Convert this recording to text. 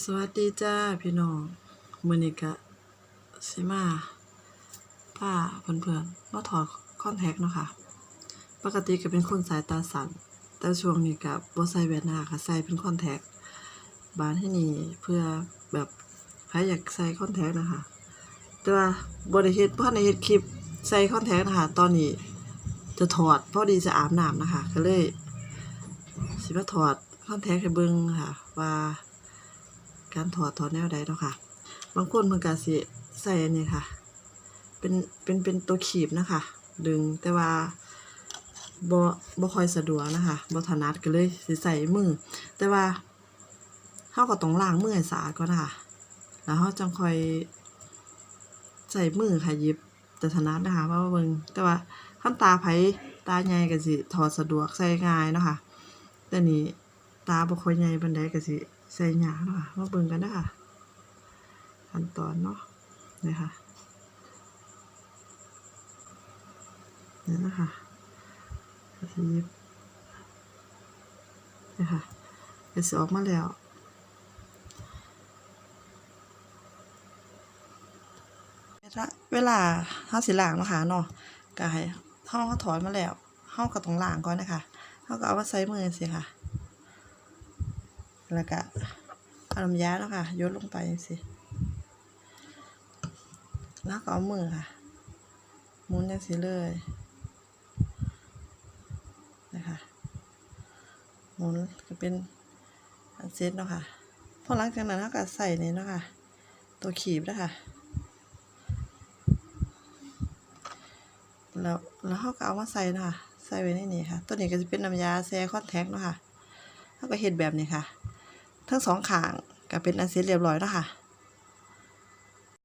สวัสดีจ้าพี่น้องมือนี้ก็สิมาพาเพื่อนๆมาถอดคอนแทคเนาะค่ะ ปกติก็เป็นคนสายตาสั้นแต่ช่วงนี้ก็บ่ใส่แว่นหน้าค่ะใส่เป็นคอนแทคบานที่นี่เพื่อแบบใครอยากใส่คอนแทคนะคะแต่ว่าบ่ได้เฮ็ดบ่ทันได้เฮ็ดคลิปใส่คอนแทคนะคะตอนนี้จะถอดพอดีจะอาบน้ำนะคะ ก็เลย สิมาถอดคอนแทคให้เบิ่งค่ะว่า การถอดถอดแนวใดเนาะค่ะ บางคนเพิ่นก็สิใส่อันนี้ค่ะ เป็นเป็นเป็นตัวขีบนะคะ ดึงแต่ว่าบ่บ่ค่อยสะดวกนะคะบ่ถนัดก็เลยสิใส่มือ แต่ว่าเฮาก็ต้องล้างมือให้สะอาดก่อนนะคะ แล้วเฮาจังค่อยใส่มือค่ะยิบแต่ถนัดนะคะว่าเบิ่งแต่ว่าคันตาไผตาใหญ่ก็สิถอดสะดวกใส่ง่ายเนาะค่ะแต่นี่ตาบ่ค่อยใหญ่ปานใดก็สิ ใส่หยาเนาะค่ะมาเบิ่งกันเด้อค่ะขั้นตอนเนาะนี่ค่ะนี่นะคะก็สิหยิบนี่ค่ะก็สิออกมาแล้วเวลาเวลาเฮาสิล้างเนาะคะเนาะก็ให้เฮาถอนมาแล้วเฮาก็ต้องล้างก่อนนะคะเฮาก็เอามาใส่มือสิค่ะ แล้วก็เอาน้ำยาแล้วค่ะยดลงไปสิแล้วก็เอามือค่ะหมุนจังสิเลยนะคะหมุนก็เป็นอันเซตเนาะค่ะพอหลังจากนั้นเราก็ใส่นี่เนาะค่ะ ตัวขีบนะคะแล้วแล้วเขาก็เอามาใส่นะคะใส่ไว้ในนี่ค่ะ ตัวนี้ก็จะเป็นน้ำยาแซ่คอนแทคเนาะค่ะเขาก็เห็ดแบบนี้ค่ะ ทั้งสองข้างก็เป็นอันเสร็จเรียบร้อยแล้วค่ะ